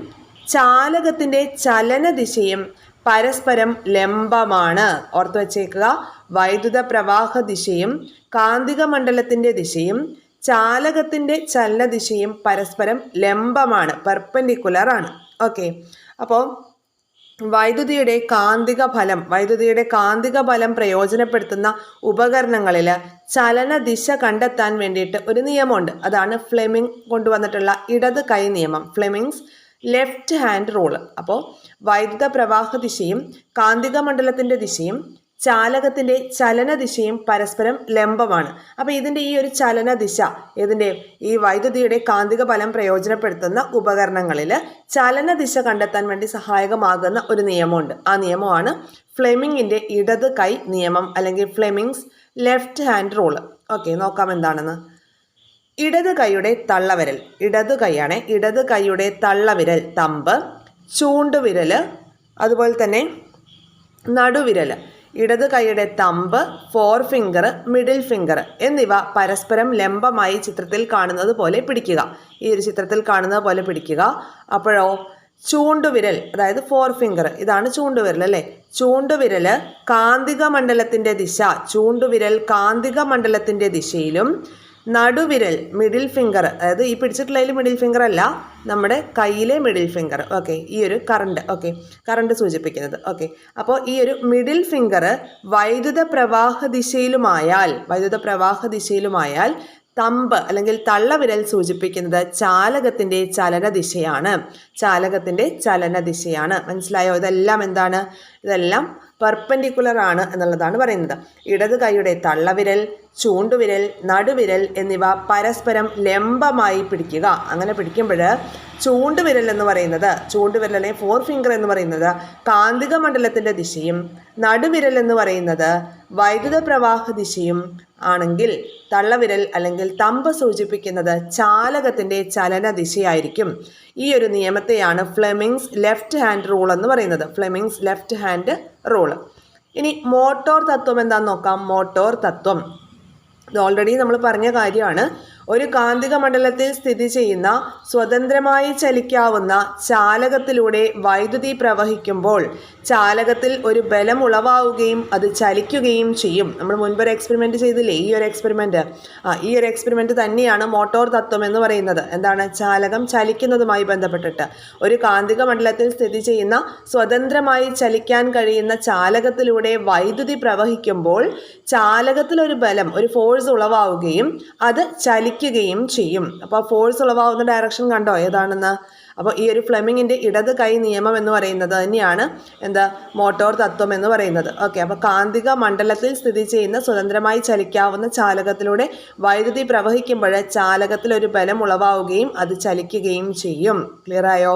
A: ചാലകത്തിന്റെ ചലന ദിശയും പരസ്പരം ലംബമാണ്. ഓർത്തു വച്ചേക്കുക. വൈദ്യുത പ്രവാഹ ദിശയും കാന്തിക മണ്ഡലത്തിന്റെ ദിശയും ചാലകത്തിന്റെ ചലന ദിശയും പരസ്പരം ലംബമാണ്. പെർപ്പൻഡിക്കുലർ ആണ്. ഓക്കെ അപ്പോൾ വൈദ്യുതിയുടെ കാന്തിക ഫലം വൈദ്യുതിയുടെ കാന്തിക ഫലം പ്രയോജനപ്പെടുത്തുന്ന ഉപകരണങ്ങളിൽ ചലന ദിശ കണ്ടെത്താൻ വേണ്ടിയിട്ട് ഒരു നിയമമുണ്ട്. അതാണ് ഫ്ലെമിംഗ് കൊണ്ടുവന്നിട്ടുള്ള ഇടത് കൈ നിയമം. Fleming's left hand rule. അപ്പോൾ വൈദ്യുത പ്രവാഹ ദിശയും കാന്തിക മണ്ഡലത്തിന്റെ ദിശയും ചാലകത്തിന്റെ ചലന ദിശയും പരസ്പരം ലംബമാണ്. അപ്പോൾ ഇതിന്റെ ഈ ഒരു ചലന ദിശ ഇതിന്റെ ഈ വൈദ്യുതിയുടെ കാന്തിക ബലം പ്രയോജനപ്പെടുത്തുന്ന ഉപകരണങ്ങളിൽ ചലന ദിശ കണ്ടെത്താൻ വേണ്ടി സഹായകമാകുന്ന ഒരു നിയമമുണ്ട്. ആ നിയമമാണ് ഫ്ലെമിങ്ങിന്റെ ഇടത് കൈ നിയമം അല്ലെങ്കിൽ Fleming's left hand rule. Okay നോക്കാം എന്താണെന്ന്. ഇടത് കൈയുടെ തള്ളവിരൽ. ഇടത് കൈയാണ് ഇടത് കൈയുടെ തള്ളവിരൽ. തമ്പ് ചൂണ്ടുവിരൽ അതുപോലെ തന്നെ നടുവിരൽ ഇടത് കൈയുടെ thumb forefinger middle finger എന്നിവ പരസ്പരം ലംബമായി ചിത്രത്തിൽ കാണുന്നത് പോലെ പിടിക്കുക. ഈ ഒരു ചിത്രത്തിൽ കാണുന്നത് പോലെ പിടിക്കുക. അപ്പോഴോ ചൂണ്ടുവിരൽ അതായത് ഫോർ ഫിംഗർ ഇതാണ് ചൂണ്ടുവിരൽ അല്ലേ? ചൂണ്ടുവിരൽ കാന്തിക മണ്ഡലത്തിന്റെ ദിശ ചൂണ്ടുവിരൽ കാന്തിക മണ്ഡലത്തിന്റെ ദിശയിലും നടുവിരൽ മിഡിൽ ഫിംഗർ അതായത് ഈ പിടിച്ചിട്ടുള്ളതിൽ മിഡിൽ ഫിംഗർ അല്ല നമ്മുടെ കയ്യിലെ മിഡിൽ ഫിംഗർ ഓക്കെ ഈ ഒരു കറണ്ട് ഓക്കെ കറണ്ട് സൂചിപ്പിക്കുന്നത്. ഓക്കെ അപ്പോൾ ഈ ഒരു മിഡിൽ ഫിംഗർ വൈദ്യുത പ്രവാഹ ദിശയിലുമായാൽ വൈദ്യുത പ്രവാഹ ദിശയിലുമായാൽ തമ്പ് അല്ലെങ്കിൽ തള്ളവിരൽ സൂചിപ്പിക്കുന്നത് ചാലകത്തിന്റെ ചലനദിശയാണ് ചാലകത്തിന്റെ ചലനദിശയാണ് മനസ്സിലായോ? ഇതെല്ലാം എന്താണ്? ഇതെല്ലാം പെർപ്പൻഡിക്കുലർ ആണ് എന്നുള്ളതാണ് പറയുന്നത്. ഇടത് കൈയുടെ തള്ളവിരൽ ചൂണ്ടുവിരൽ നടുവിരൽ എന്നിവ പരസ്പരം ലംബമായി പിടിക്കുക. അങ്ങനെ പിടിക്കുമ്പോൾ ചൂണ്ടുവിരൽ എന്ന് പറയുന്നത് ചൂണ്ടുവിരൽ അല്ലെങ്കിൽ ഫോർ ഫിംഗർ എന്ന് പറയുന്നത് കാന്തിക മണ്ഡലത്തിന്റെ ദിശയും നടുവിരൽ എന്ന് പറയുന്നത് വൈദ്യുത പ്രവാഹ ദിശയും ആണെങ്കിൽ തള്ളവിരൽ അല്ലെങ്കിൽ തമ്പ് സൂചിപ്പിക്കുന്നത് ചാലകത്തിന്റെ ചലന ദിശയായിരിക്കും. ഈ ഒരു നിയമത്തെയാണ് ഫ്ലെമിങ്സ് ലെഫ്റ്റ് ഹാൻഡ് റൂൾ എന്ന് പറയുന്നത്. Fleming's left hand rule. ഇനി മോട്ടോർ തത്വം എന്താണെന്ന് നോക്കാം. മോട്ടോർ തത്വം. ഇത് ഓൾറെഡി നമ്മൾ പറഞ്ഞ കാര്യമാണ്. ഒരു കാന്തിക മണ്ഡലത്തിൽ സ്ഥിതി ചെയ്യുന്ന സ്വതന്ത്രമായി ചലിക്കാവുന്ന ചാലകത്തിലൂടെ വൈദ്യുതി പ്രവഹിക്കുമ്പോൾ ചാലകത്തിൽ ഒരു ബലം ഉളവാവുകയും അത് ചലിക്കുകയും ചെയ്യും. നമ്മൾ മുൻപൊരു എക്സ്പെരിമെന്റ് ചെയ്തില്ലേ? ഈ ഒരു എക്സ്പെരിമെന്റ് ആ ഈ ഒരു എക്സ്പെരിമെന്റ് തന്നെയാണ് മോട്ടോർ തത്വം എന്ന് പറയുന്നത്. എന്താണ്? ചാലകം ചലിക്കുന്നതുമായി ബന്ധപ്പെട്ടിട്ട്. ഒരു കാന്തിക മണ്ഡലത്തിൽ സ്ഥിതി ചെയ്യുന്ന സ്വതന്ത്രമായി ചലിക്കാൻ കഴിയുന്ന ചാലകത്തിലൂടെ വൈദ്യുതി പ്രവഹിക്കുമ്പോൾ ചാലകത്തിൽ ഒരു ബലം ഒരു ഫോഴ്സ് ഉളവാവുകയും അത് ചലിക്കുകയും ചെയ്യും. അപ്പോൾ ഫോഴ്സ് ഉളവാകുന്ന ഡയറക്ഷൻ കണ്ടോ? ഏതാണെന്ന്? അപ്പോൾ ഈ ഒരു ഫ്ലെമിങ്ങിന്റെ ഇടത് കൈ നിയമം എന്ന് പറയുന്നത് തന്നെയാണ് എന്താ മോട്ടോർ തത്വം എന്ന് പറയുന്നത്. ഓക്കെ അപ്പോൾ കാന്തിക മണ്ഡലത്തിൽ സ്ഥിതി ചെയ്യുന്ന സ്വതന്ത്രമായി ചലിക്കാവുന്ന ചാലകത്തിലൂടെ വൈദ്യുതി പ്രവഹിക്കുമ്പോൾ ചാലകത്തിൽ ഒരു ബലം ഉളവാവുകയും അത് ചലിക്കുകയും ചെയ്യും. ക്ലിയറായോ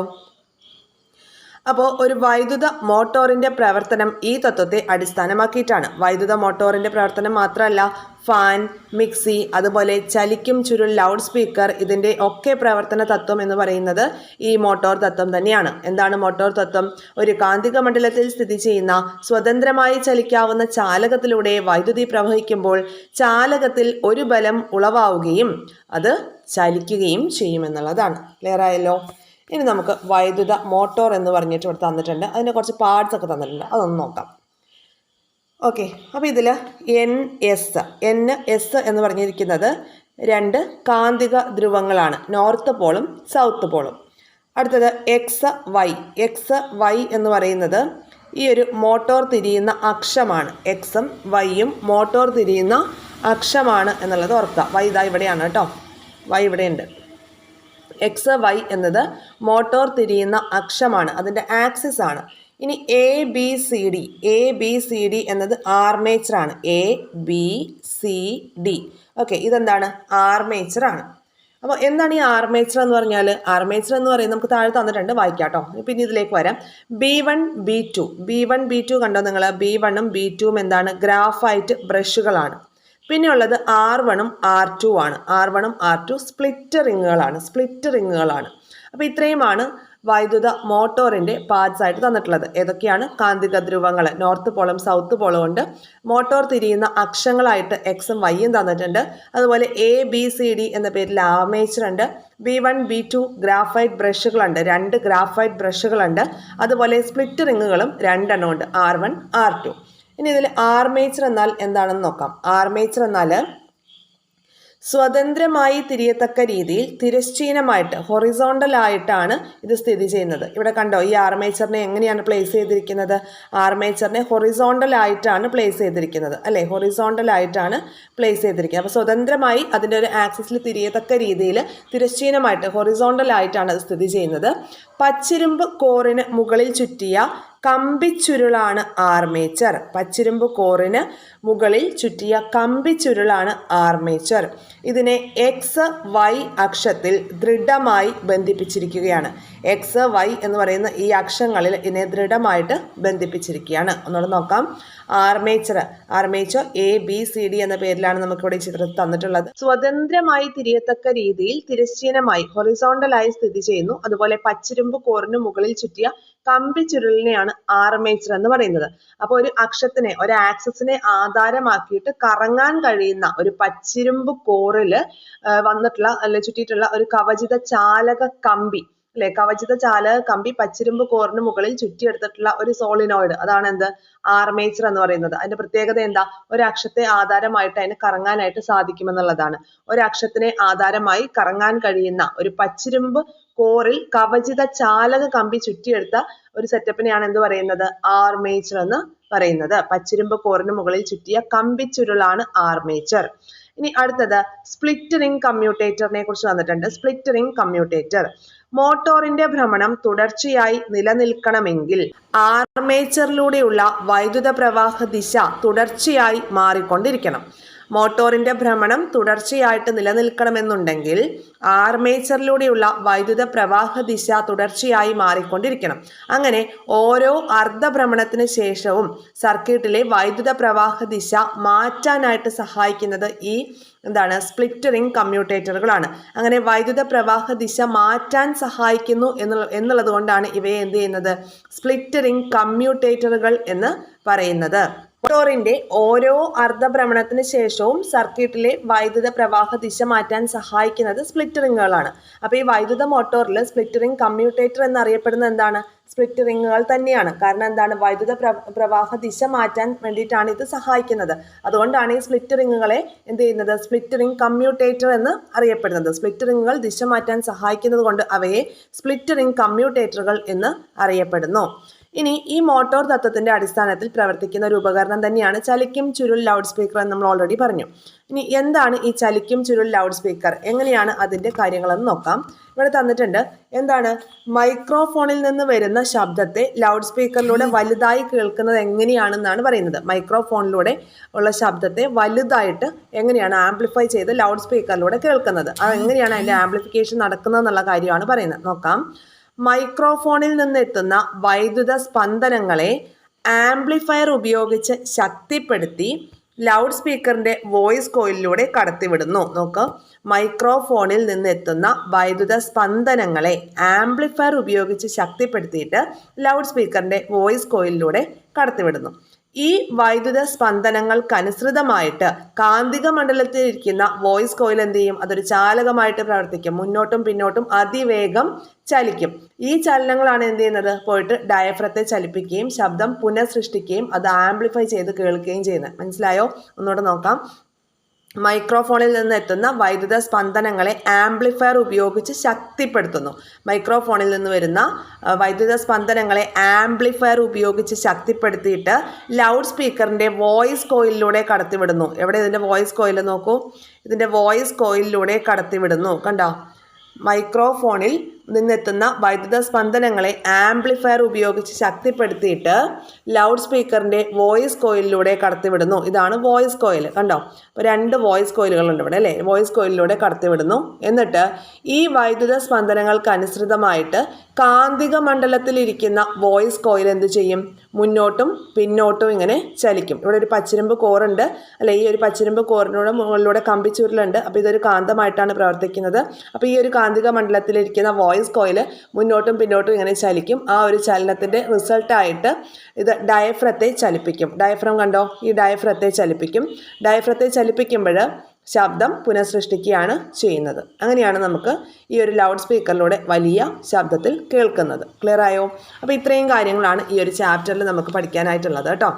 A: അപ്പോൾ ഒരു വൈദ്യുത മോട്ടോറിന്റെ പ്രവർത്തനം ഈ തത്വത്തെ അടിസ്ഥാനമാക്കിയിട്ടാണ്. വൈദ്യുത മോട്ടോറിന്റെ പ്രവർത്തനം മാത്രമല്ല ഫാൻ മിക്സി അതുപോലെ ചലിക്കും ചുരുൾ ലൗഡ് സ്പീക്കർ ഇതിന്റെ ഒക്കെ പ്രവർത്തന തത്വം എന്ന് പറയുന്നത് ഈ മോട്ടോർ തത്വം തന്നെയാണ്. എന്താണ് മോട്ടോർ തത്വം? ഒരു കാന്തിക മണ്ഡലത്തിൽ സ്ഥിതി ചെയ്യുന്ന സ്വതന്ത്രമായി ചലിക്കാവുന്ന ചാലകത്തിലൂടെ വൈദ്യുതി പ്രവഹിക്കുമ്പോൾ ചാലകത്തിൽ ഒരു ബലം ഉളവാവുകയും അത് ചലിക്കുകയും ചെയ്യുമെന്നുള്ളതാണ് ക്ലിയർ ആയല്ലോ? ഇനി നമുക്ക് വൈദ്യുത മോട്ടോർ എന്ന് പറഞ്ഞിട്ട് ഇവിടെ തന്നിട്ടുണ്ട്. അതിന് കുറച്ച് പാർട്സ് ഒക്കെ തന്നിട്ടുണ്ട്. അതൊന്ന് നോക്കാം. ഓക്കെ അപ്പോൾ ഇതിൽ എൻ എസ് എൻ എസ് എന്ന് പറഞ്ഞിരിക്കുന്നത് രണ്ട് കാന്തിക ധ്രുവങ്ങളാണ്. നോർത്ത് പോളും സൗത്ത് പോളും അടുത്തത് എക്സ് വൈ എക്സ് വൈ എന്ന് പറയുന്നത് ഈ ഒരു മോട്ടോർ തിരിയുന്ന അക്ഷമാണ്. എക്സും വൈയും മോട്ടോർ തിരിയുന്ന അക്ഷമാണ് എന്നുള്ളത് ഓർക്കുക. വൈ ഇതാ ഇവിടെയാണ് കേട്ടോ. വൈ ഇവിടെയുണ്ട്. എക്സ് വൈ എന്നത് മോട്ടോർ തിരിയുന്ന അക്ഷമാണ്. അതിന്റെ ആക്സിസ് ആണ്. ഇനി A B C D A B C D എന്നത് ആർമേച്ചർ ആണ്. A B C D okay ഇതെന്താണ്? ആർമേച്ചർ ആണ്. അപ്പോൾ എന്താണ് ഈ ആർമേച്ചർ എന്ന് പറഞ്ഞാൽ ആർമേച്ചർ എന്ന് പറയുന്നത് നമുക്ക് താഴെ തന്നിട്ടുണ്ട്. വായിക്കാം കേട്ടോ പിന്നെ ഇതിലേക്ക് വരാം. B one B two B one B two കണ്ടോ നിങ്ങൾ ബി വണ്ണും ബി ടുവും എന്താണ്? ഗ്രാഫായിട്ട് ബ്രഷുകളാണ് പിന്നെ ഉള്ളത് ആർ വണും ആർ ടു ആണ്. ആർ വണും ആർ ടു സ്പ്ലിറ്റ് റിങ്ങുകളാണ് സ്പ്ലിറ്റ് റിങ്ങുകളാണ് അപ്പോൾ ഇത്രയുമാണ് വൈദ്യുത മോട്ടോറിന്റെ പാർട്സ് ആയിട്ട് തന്നിട്ടുള്ളത്. ഏതൊക്കെയാണ്? കാന്തിക ധ്രുവങ്ങൾ നോർത്ത് പോളും സൗത്ത് പോളും ഉണ്ട്. മോട്ടോർ തിരിയുന്ന അക്ഷങ്ങളായിട്ട് എക്സും വൈയും തന്നിട്ടുണ്ട്. അതുപോലെ എ ബി സി ഡി എന്ന പേരിൽ ആമേച്ചർ ഉണ്ട്. B one B two graphite ബ്രഷുകളുണ്ട് രണ്ട് ഗ്രാഫൈറ്റ് ബ്രഷുകളുണ്ട് അതുപോലെ സ്പ്ലിറ്റ് റിങ്ങുകളും രണ്ടെണ്ണം ഉണ്ട്. ആർ വൺ ആർ ടു ഇനി ഇതിൽ ആർമേച്ചർ എന്നാൽ എന്താണെന്ന് നോക്കാം. ആർമേച്ചർ എന്നാൽ സ്വതന്ത്രമായി തിരിയത്തക്ക രീതിയിൽ തിരശ്ചീനമായിട്ട് ഹൊറിസോണ്ടൽ ആയിട്ടാണ് ഇത് സ്ഥിതി ചെയ്യുന്നത്. ഇവിടെ കണ്ടോ ഈ ആർമേച്ചറിനെ എങ്ങനെയാണ് പ്ലേസ് ചെയ്തിരിക്കുന്നത്? ആർമേച്ചറിനെ ഹൊറിസോണ്ടൽ ആയിട്ടാണ് പ്ലേസ് ചെയ്തിരിക്കുന്നത്. അല്ലേ? ഹൊറിസോണ്ടൽ ആയിട്ടാണ് പ്ലേസ് ചെയ്തിരിക്കുന്നത്. അപ്പോൾ സ്വതന്ത്രമായി അതിന്റെ ഒരു ആക്സിസിൽ തിരിയത്തക്ക രീതിയിൽ തിരശ്ചീനമായിട്ട് ഹൊറിസോണ്ടൽ ആയിട്ടാണ് അത് സ്ഥിതി ചെയ്യുന്നത്. പച്ചിരുമ്പ് കോറിന് മുകളിൽ ചുറ്റിയ കമ്പിച്ചുരുളാണ് ആർമേച്ചർ. പച്ചിരുമ്പ് കോറിന് മുകളിൽ ചുറ്റിയ കമ്പിച്ചുരുളാണ് ആർമേച്ചർ. ഇതിനെ എക്സ് വൈ അക്ഷത്തിൽ ദൃഢമായി ബന്ധിപ്പിച്ചിരിക്കുകയാണ്. എക്സ് വൈ എന്ന് പറയുന്ന ഈ അക്ഷങ്ങളിൽ ഇതിനെ ദൃഢമായിട്ട് ബന്ധിപ്പിച്ചിരിക്കുകയാണ്. ഒന്നുകൂടെ നോക്കാം. Armature. Armature A B C D എന്ന പേരിലാണ് നമുക്കിവിടെ ഈ ചിത്രത്തിൽ തന്നിട്ടുള്ളത്. സ്വതന്ത്രമായി തിരിയത്തക്ക രീതിയിൽ തിരശ്ചീനമായി ഹൊറിസോണ്ടലായി സ്ഥിതി ചെയ്യുന്നു. അതുപോലെ പച്ചിരുമ്പ് കോറിന് മുകളിൽ ചുറ്റിയ കമ്പി ചുരുളിനെയാണ് ആർമേച്ചർ എന്ന് പറയുന്നത്. അപ്പോൾ ഒരു അക്ഷത്തിനെ ഒരു ആക്സസിനെ ആധാരമാക്കിയിട്ട് കറങ്ങാൻ കഴിയുന്ന ഒരു പച്ചിരുമ്പ് കോറിൽ വന്നിട്ടുള്ള അല്ലെ ചുറ്റിയിട്ടുള്ള ഒരു കവചിത ചാലക കമ്പി അല്ലെ കവചിത ചാലക കമ്പി പച്ചിരുമ്പ് കോറിന് മുകളിൽ ചുറ്റിയെടുത്തിട്ടുള്ള ഒരു സോളിനോയിഡ്. അതാണ് എന്ത്? ആർമേച്ചർ എന്ന് പറയുന്നത്. അതിന്റെ പ്രത്യേകത എന്താ? ഒരു അക്ഷത്തെ ആധാരമായിട്ട് അതിന് കറങ്ങാനായിട്ട് സാധിക്കുമെന്നുള്ളതാണ്. ഒരു അക്ഷത്തിനെ ആധാരമായി കറങ്ങാൻ കഴിയുന്ന ഒരു പച്ചിരുമ്പ് കോറിൽ കവചിത ചാലക കമ്പി ചുറ്റിയെടുത്ത ഒരു സെറ്റപ്പിനെയാണ് എന്ത് പറയുന്നത്? ആർമേച്ചർ എന്ന് പറയുന്നത്. പച്ചിരുമ്പ് കോറിന് മുകളിൽ ചുറ്റിയ കമ്പി ചുരുളാണ് ആർമേച്ചർ. ഇനി അടുത്തത് സ്പ്ലിറ്റ് commutator കമ്മ്യൂട്ടേറ്ററിനെ കുറിച്ച് തന്നിട്ടുണ്ട് റിംഗ് കമ്മ്യൂട്ടേറ്റർ. മോട്ടോറിന്റെ ഭ്രമണം തുടർച്ചയായി നിലനിൽക്കണമെങ്കിൽ ആർമേച്ചറിലൂടെയുള്ള വൈദ്യുത പ്രവാഹ ദിശ തുടർച്ചയായി മാറിക്കൊണ്ടിരിക്കണം. മോട്ടോറിന്റെ ഭ്രമണം തുടർച്ചയായിട്ട് നിലനിൽക്കണമെന്നുണ്ടെങ്കിൽ ആർമേച്ചറിലൂടെയുള്ള വൈദ്യുത പ്രവാഹ ദിശ തുടർച്ചയായി മാറിക്കൊണ്ടിരിക്കണം. അങ്ങനെ ഓരോ അർദ്ധഭ്രമണത്തിന് ശേഷവും സർക്യൂട്ടിലെ വൈദ്യുത പ്രവാഹ ദിശ മാറ്റാനായിട്ട് സഹായിക്കുന്നത് ഈ എന്താണ് സ്പ്ലിറ്ററിംഗ് കമ്മ്യൂട്ടേറ്ററുകളാണ്. അങ്ങനെ വൈദ്യുത പ്രവാഹ ദിശ മാറ്റാൻ സഹായിക്കുന്നു എന്നുള്ള എന്നുള്ളത് കൊണ്ടാണ് ഇവയെ എന്ത് ചെയ്യുന്നത്? സ്പ്ലിറ്ററിംഗ് കമ്മ്യൂട്ടേറ്ററുകൾ എന്ന് പറയുന്നത്. മോട്ടോറിന്റെ ഓരോ അർദ്ധഭ്രമണത്തിന് ശേഷവും സർക്യൂട്ടിലെ വൈദ്യുത പ്രവാഹ ദിശ മാറ്റാൻ സഹായിക്കുന്നത് സ്പ്ലിറ്ററിങ്ങുകളാണ്. അപ്പൊ അപ്പോൾ ഈ വൈദ്യുത മോട്ടോറിൽ സ്പ്ലിറ്ററിംഗ് കമ്മ്യൂട്ടേറ്റർ എന്നറിയപ്പെടുന്നത് എന്താണ്? സ്പ്ലിറ്ററിങ്ങുകൾ തന്നെയാണ്. കാരണം എന്താണ്? വൈദ്യുത പ്രവാഹ ദിശ മാറ്റാൻ വേണ്ടിയിട്ടാണ് ഇത് സഹായിക്കുന്നത്. അതുകൊണ്ടാണ് ഈ സ്പ്ലിറ്ററിങ്ങുകളെ എന്ത് ചെയ്യുന്നത്? സ്പ്ലിറ്ററിംഗ് കമ്മ്യൂട്ടേറ്റർ എന്ന് അറിയപ്പെടുന്നത്. സ്പ്ലിറ്ററിങ്ങുകൾ ദിശ മാറ്റാൻ സഹായിക്കുന്നത് കൊണ്ട് അവയെ സ്പ്ലിറ്ററിംഗ് കമ്മ്യൂട്ടേറ്ററുകൾ എന്ന് അറിയപ്പെടുന്നു. ഇനി ഈ മോട്ടോർ തത്വത്തിന്റെ അടിസ്ഥാനത്തിൽ പ്രവർത്തിക്കുന്ന ഒരു ഉപകരണം തന്നെയാണ് ചലിക്കും ചുരുൾ ലൗഡ് സ്പീക്കർ എന്ന് നമ്മൾ ഓൾറെഡി പറഞ്ഞു. ഇനി എന്താണ് ഈ ചലിക്കും ചുരുൾ ലൗഡ് സ്പീക്കർ? എങ്ങനെയാണ് അതിന്റെ കാര്യങ്ങളെന്ന് നോക്കാം. ഇവിടെ തന്നിട്ടുണ്ട് എന്താണ്? മൈക്രോഫോണിൽ നിന്ന് വരുന്ന ശബ്ദത്തെ ലൗഡ് സ്പീക്കറിലൂടെ വലുതായി കേൾക്കുന്നത് എങ്ങനെയാണെന്നാണ് പറയുന്നത്. മൈക്രോഫോണിലൂടെ ഉള്ള ശബ്ദത്തെ വലുതായിട്ട് എങ്ങനെയാണ് ആംപ്ലിഫൈ ചെയ്ത് ലൗഡ് സ്പീക്കറിലൂടെ കേൾക്കുന്നത്? അത് എങ്ങനെയാണ് അതിന്റെ ആംപ്ലിഫിക്കേഷൻ നടക്കുന്നത് എന്നുള്ള കാര്യമാണ് പറയുന്നത്. നോക്കാം. മൈക്രോഫോണിൽ നിന്നെത്തുന്ന വൈദ്യുത സ്പന്ദനങ്ങളെ ആംപ്ലിഫയർ ഉപയോഗിച്ച് ശക്തിപ്പെടുത്തി ലൗഡ് സ്പീക്കറിന്റെ വോയിസ് കോയിലൂടെ കടത്തിവിടുന്നു. നോക്ക്. മൈക്രോഫോണിൽ നിന്നെത്തുന്ന വൈദ്യുത സ്പന്ദനങ്ങളെ ആംപ്ലിഫയർ ഉപയോഗിച്ച് ശക്തിപ്പെടുത്തിയിട്ട് ലൗഡ് സ്പീക്കറിന്റെ വോയിസ് കോയിലൂടെ കടത്തിവിടുന്നു. ഈ വൈദ്യുത സ്പന്ദനങ്ങൾക്കനുസൃതമായിട്ട് കാന്തിക മണ്ഡലത്തിൽ ഇരിക്കുന്ന വോയിസ് കോയിൽ എന്ത് ചെയ്യും? അതൊരു ചാലകമായിട്ട് പ്രവർത്തിക്കും. മുന്നോട്ടും പിന്നോട്ടും അതിവേഗം ചലിക്കും. ഈ ചലനങ്ങളാണ് എന്ത് ചെയ്യുന്നത്? പോയിട്ട് ഡയഫ്രത്തെ ചലിപ്പിക്കുകയും ശബ്ദം പുനഃസൃഷ്ടിക്കുകയും അത് ആംപ്ലിഫൈ ചെയ്ത് കേൾക്കുകയും ചെയ്യുന്നത്. മനസ്സിലായോ? ഒന്നുകൂടെ നോക്കാം. മൈക്രോഫോണിൽ നിന്ന് എത്തുന്ന വൈദ്യുത സ്പന്ദനങ്ങളെ ആംപ്ലിഫയർ ഉപയോഗിച്ച് ശക്തിപ്പെടുത്തുന്നു. മൈക്രോഫോണിൽ നിന്ന് വരുന്ന വൈദ്യുത സ്പന്ദനങ്ങളെ ആംപ്ലിഫയർ ഉപയോഗിച്ച് ശക്തിപ്പെടുത്തിയിട്ട് ലൗഡ് സ്പീക്കറിന്റെ വോയിസ് കോയിലിലൂടെ കടത്തിവിടുന്നു. എവിടെ ഇതിന്റെ വോയിസ് കോയിൽ നോക്കൂ. ഇതിന്റെ വോയിസ് കോയിലിലൂടെ കടത്തിവിടുന്നു. കണ്ടോ? മൈക്രോഫോണിൽ നിന്നെത്തുന്ന വൈദ്യുത സ്പന്ദനങ്ങളെ ആംപ്ലിഫയർ ഉപയോഗിച്ച് ശക്തിപ്പെടുത്തിയിട്ട് ലൗഡ് സ്പീക്കറിന്റെ വോയിസ് കോയിലിലൂടെ കടത്തിവിടുന്നു. ഇതാണ് വോയിസ് കോയിൽ കണ്ടോ? അപ്പോൾ രണ്ട് വോയിസ് കോയിലുകളുണ്ട് ഇവിടെ അല്ലേ? വോയിസ് കോയിലിലൂടെ കടത്തിവിടുന്നു. എന്നിട്ട് ഈ വൈദ്യുത സ്പന്ദനങ്ങൾക്ക് അനുസൃതമായിട്ട് കാന്തിക മണ്ഡലത്തിൽ ഇരിക്കുന്ന വോയിസ് കോയിൽ എന്ത് ചെയ്യും? മുന്നോട്ടും പിന്നോട്ടും ഇങ്ങനെ ചലിക്കും. ഇവിടെ ഒരു പച്ചിരുമ്പ് കോറുണ്ട്. അല്ലെ ഈ ഒരു പച്ചിരുമ്പ് കോറിനോട് മുകളിലൂടെ കമ്പിച്ചുരുളുണ്ട് അപ്പോൾ ഇതൊരു കാന്തമായിട്ടാണ് പ്രവർത്തിക്കുന്നത്. അപ്പോൾ ഈ ഒരു കാന്തിക മണ്ഡലത്തിലിരിക്കുന്ന വോയിസ് കോയിൽ മുന്നോട്ടും പിന്നോട്ടും ഇങ്ങനെ ചലിക്കും. ആ ഒരു ചലനത്തിന്റെ റിസൾട്ടായിട്ട് ഇത് ഡയഫ്രത്തെ ചലിപ്പിക്കും. ഡയഫ്രം കണ്ടോ? ഈ ഡയഫ്രത്തെ ചലിപ്പിക്കും. ഡയഫ്രത്തെ ചലിപ്പിക്കുമ്പോൾ ശബ്ദം പുനഃസൃഷ്ടിക്കുകയാണ് ചെയ്യുന്നത്. അങ്ങനെയാണ് നമുക്ക് ഈ ഒരു ലൗഡ് സ്പീക്കറിലൂടെ വലിയ ശബ്ദത്തിൽ കേൾക്കുന്നത്. ക്ലിയർ ആയോ? അപ്പോൾ ഇത്രയും കാര്യങ്ങളാണ് ഈ ഒരു ചാപ്റ്ററിൽ നമുക്ക് പഠിക്കാനായിട്ടുള്ളത് കേട്ടോ.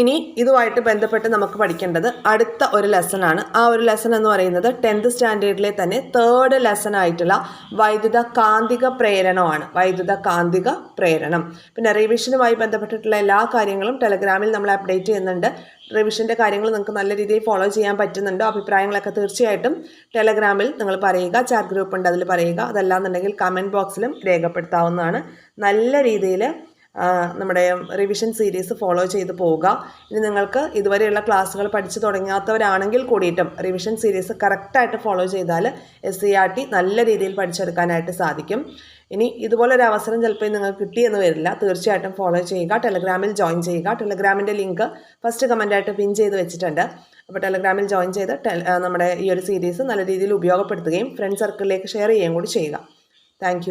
A: ഇനി ഇതുമായിട്ട് ബന്ധപ്പെട്ട് നമുക്ക് പഠിക്കേണ്ടത് അടുത്ത ഒരു ലെസൺ ആണ് ആ ഒരു ലെസൺ എന്ന് പറയുന്നത് ടെൻത്ത് സ്റ്റാൻഡേർഡിലെ തന്നെ തേർഡ് ലെസൺ ആയിട്ടുള്ള വൈദ്യുത കാന്തിക പ്രേരണമാണ്. വൈദ്യുത കാന്തിക പ്രേരണം. പിന്നെ റിവിഷനുമായി ബന്ധപ്പെട്ടിട്ടുള്ള എല്ലാ കാര്യങ്ങളും ടെലഗ്രാമിൽ നമ്മൾ അപ്ഡേറ്റ് ചെയ്യുന്നുണ്ട്. റിവിഷന്റെ കാര്യങ്ങൾ നിങ്ങൾക്ക് നല്ല രീതിയിൽ ഫോളോ ചെയ്യാൻ പറ്റുന്നുണ്ടോ. അഭിപ്രായങ്ങളൊക്കെ തീർച്ചയായിട്ടും ടെലഗ്രാമിൽ നിങ്ങൾ പറയുക ചാറ്റ് ഗ്രൂപ്പ് ഉണ്ട് അതിൽ പറയുക. അതല്ലാന്നുണ്ടെങ്കിൽ കമന്റ് ബോക്സിലും രേഖപ്പെടുത്താവുന്നതാണ്. നല്ല രീതിയിൽ നമ്മുടെ റിവിഷൻ സീരീസ് ഫോളോ ചെയ്ത് പോവുക ഇനി നിങ്ങൾക്ക് ഇതുവരെയുള്ള ക്ലാസ്സുകൾ പഠിച്ചു തുടങ്ങാത്തവരാണെങ്കിൽ കൂടിയിട്ടും റിവിഷൻ സീരീസ് കറക്റ്റായിട്ട് ഫോളോ ചെയ്താൽ എസ് സി ആർ ടി നല്ല രീതിയിൽ പഠിച്ചെടുക്കാനായിട്ട് സാധിക്കും. ഇനി ഇതുപോലൊരു അവസരം ചിലപ്പോൾ നിങ്ങൾക്ക് കിട്ടിയെന്ന് വരില്ല. തീർച്ചയായിട്ടും ഫോളോ ചെയ്യുക. ടെലഗ്രാമിൽ ജോയിൻ ചെയ്യുക. ടെലഗ്രാമിന്റെ ലിങ്ക് ഫസ്റ്റ് കമന്റായിട്ട് പിൻ ചെയ്ത് വെച്ചിട്ടുണ്ട്. അപ്പോൾ ടെലഗ്രാമിൽ ജോയിൻ ചെയ്ത് നമ്മുടെ ഈ ഒരു സീരീസ് നല്ല രീതിയിൽ ഉപയോഗപ്പെടുത്തുകയും ഫ്രണ്ട് സർക്കിളിലേക്ക് ഷെയർ ചെയ്യുകയും കൂടി ചെയ്യുക. താങ്ക്